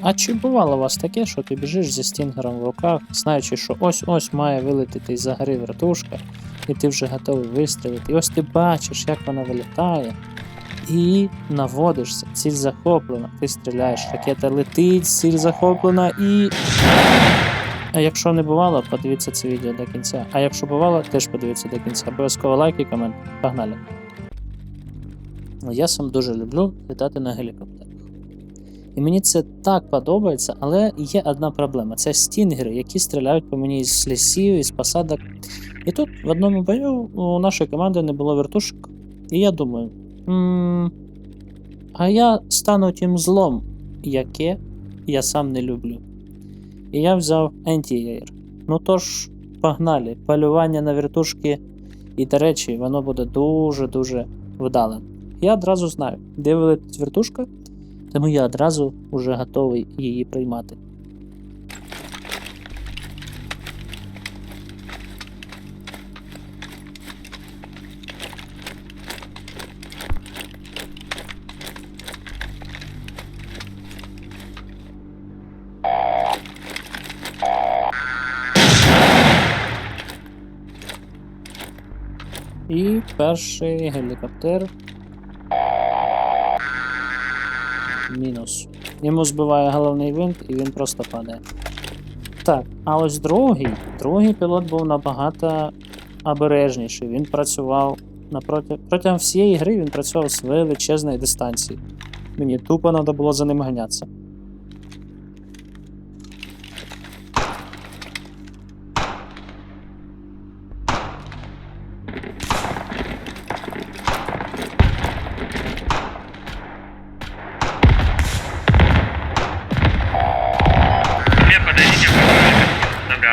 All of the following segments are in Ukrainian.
А чи бувало у вас таке, що ти біжиш зі стінгером в руках, знаючи, що ось-ось має вилетіти із-за гори вертушка, і ти вже готовий вистрілити, і ось ти бачиш, як вона вилітає, і наводишся, ціль захоплена, ти стріляєш, ракета летить, ціль захоплена і. А якщо не бувало, подивіться це відео до кінця. А якщо бувало, теж подивіться до кінця. Обов'язково лайк і комент. Погнали. Я сам дуже люблю літати на гелікоптерах. І мені це так подобається, але є одна проблема: це стінгери, які стріляють по мені з лісів, із посадок. І тут в одному бою у нашої команди не було вертушок. І я думаю, м а я стану тим злом, яке я сам не люблю. І я взяв антієр. Ну тож, погнали, полювання на вертушки, і, до речі, воно буде дуже-дуже вдалим. Я одразу знаю, де вилетить вертушка, тому я одразу вже готовий її приймати. І перший гелікоптер. Мінус. Йому збиває головний винт і він просто падає. Так, а ось другий. Другий пілот був набагато обережніший. Він працював напроти... протягом всієї гри він працював з величезної дистанції. Мені тупо треба було за ним ганятися.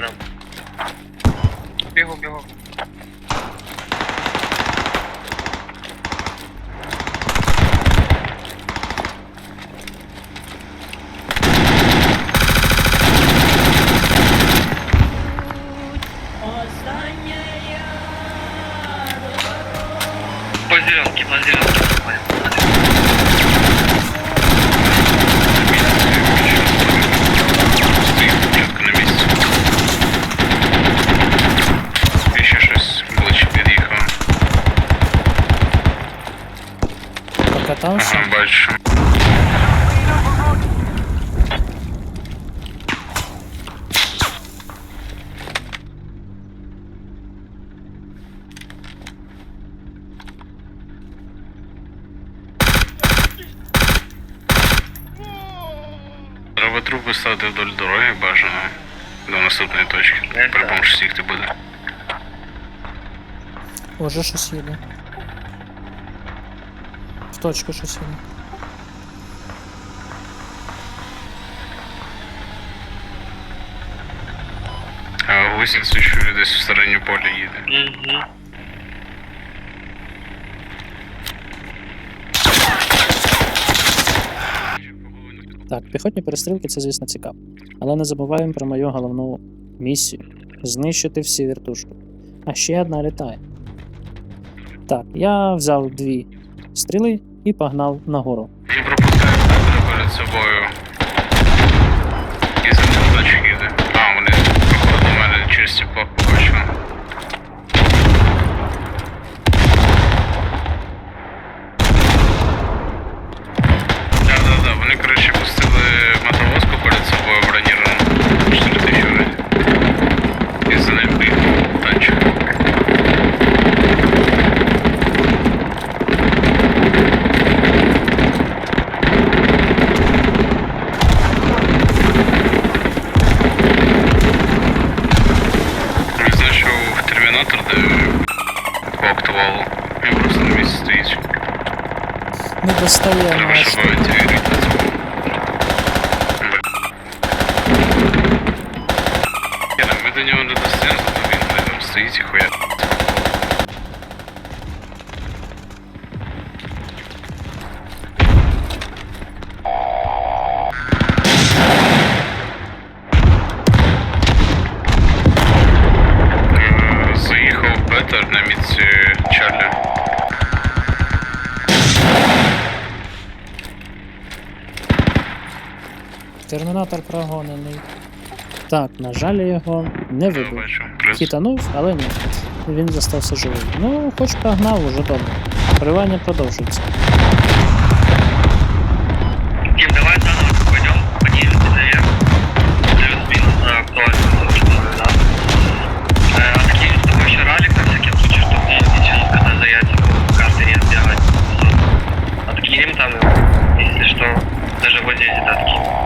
Рядом. Бегу, бегу. По зеленке, по зеленке. Ставити вдоль дороги бажано до наступної точки. Е, По-любому ж всіх ти буде. Уже щось їде. В точку щось їде. А гусінь чую десь в стороні поля їде. Угу. Так, піхотні перестрілки це, звісно, цікаво. Але не забуваємо про мою головну місію знищити всі вертушки. А ще одна літає. Так, я взяв дві стріли і погнав нагору. І пропускаю перед собою. Не достає наш. щоб. Ми до нього не достаємо, він стоїть і Термінатор прогонений. Так, на жаль, я його не Я вибив. бачу. Плюс. Хітанув, але ні. Він застався живий. Ну, хоч погнав, уже добре. Поривання продовжується. Тим, давай заново пойдем, поднимемся наверх. Плюс-минус на актуальную точку, да. Э, а такие с тобой еще ралик на всякий случай, чтобы не сейчас, когда за яйцем карты не отбегать. Откинем там его, если что. Даже вот здесь это откинем.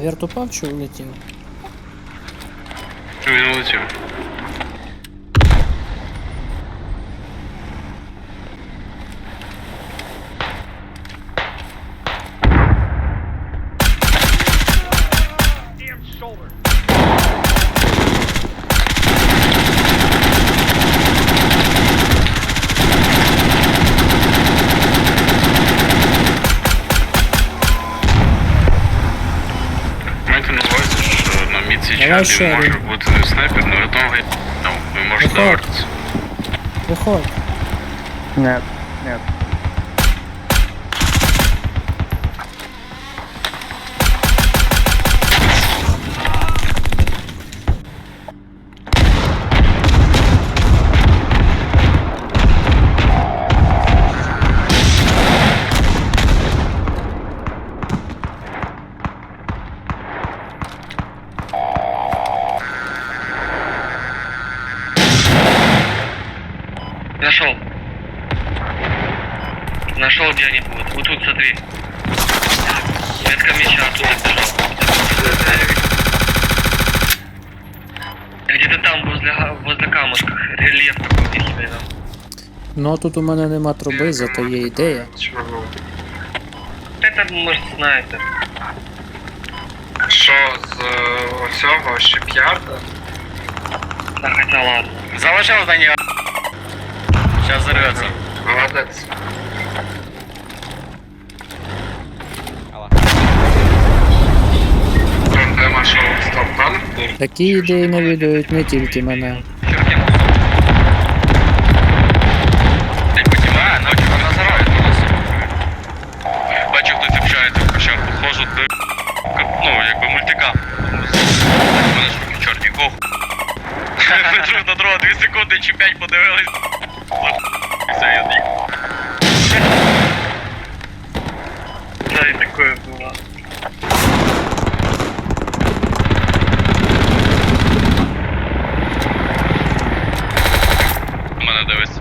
А верт упав чи улетів? Він улетів. Майте на увазі, що на міці Давай ще може один. бути снайпер, але того ну, ви можете Виходь. завертися. Виходь. Нет, нет. Нашел. Нашел, где они будут. Вот тут, смотри. Метка меча оттуда бежал. Где-то там, возле, га- возле камушка. Рельеф такой вихрый, да. Ну а тут у мене нема труби, зато є ідея. Это, может, снайпер. Що з е, оцього шип'ярда? Да, хотя ладно. Залишав на нього. Зараз зарветься. Молодець. Там де машов стоп-кан? Такі ідеї навідують не тільки мене. Чертик. А, ну вона зароє Бачу, хтось общається в кущах, походжу до... Ну, якби мультика. У мене ж руки чорні, ох. Ми друг на друга 2 секунди чи 5 подивились. І все, я з'їхав. Да, и такое было. У мене дивись.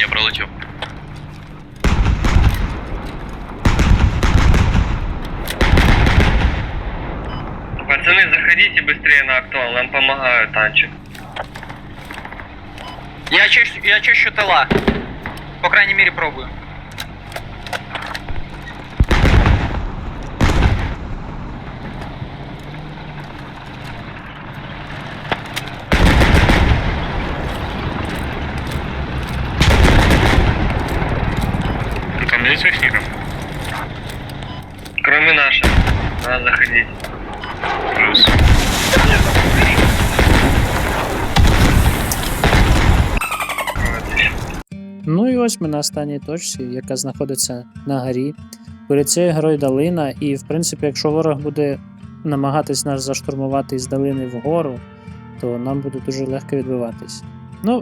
Я пролетів. Пацаны, заходите быстрее на актуал, нам помогают танчик. Я чищу, я чищу тела. По крайней мере, пробую. Ну і ось ми на останній точці, яка знаходиться на горі. Перед цією горою долина, і в принципі, якщо ворог буде намагатись нас заштурмувати із долини вгору, то нам буде дуже легко відбиватись. Ну,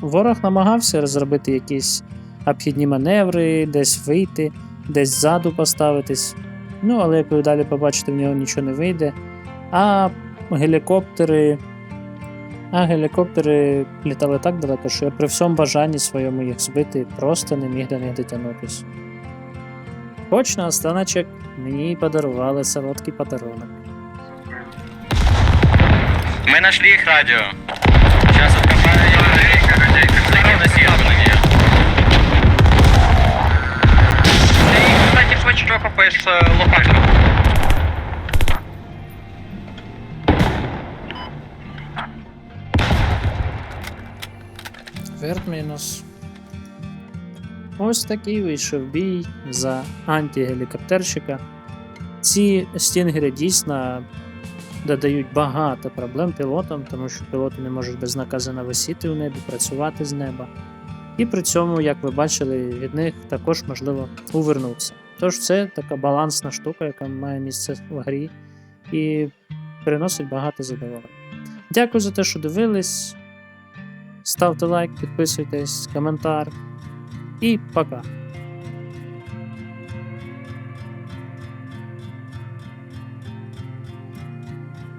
ворог намагався зробити якісь обхідні маневри, десь вийти, десь ззаду поставитись. Ну, але як ви далі побачите, в нього нічого не вийде. А гелікоптери а гелікоптери літали так далеко, що я при всьому бажанні своєму їх збити просто не міг до них дотягнутися. Хоч на останочок мені подарували солодкий подарунок. Ми знайшли їх радіо. Зараз відкопаю його на неї. Кстати, швидше копаєш лопатку. Верт мінус. Ось такий вийшов бій за антигелікоптерщика. Ці стінгери дійсно додають багато проблем пілотам, тому що пілоти не можуть безнаказано висіти у небі, працювати з неба. І при цьому, як ви бачили, від них також можливо увернутися. Тож це така балансна штука, яка має місце в грі і приносить багато задоволення. Дякую за те, що дивились. Ставте лайк, підписуйтесь, коментар. І пока.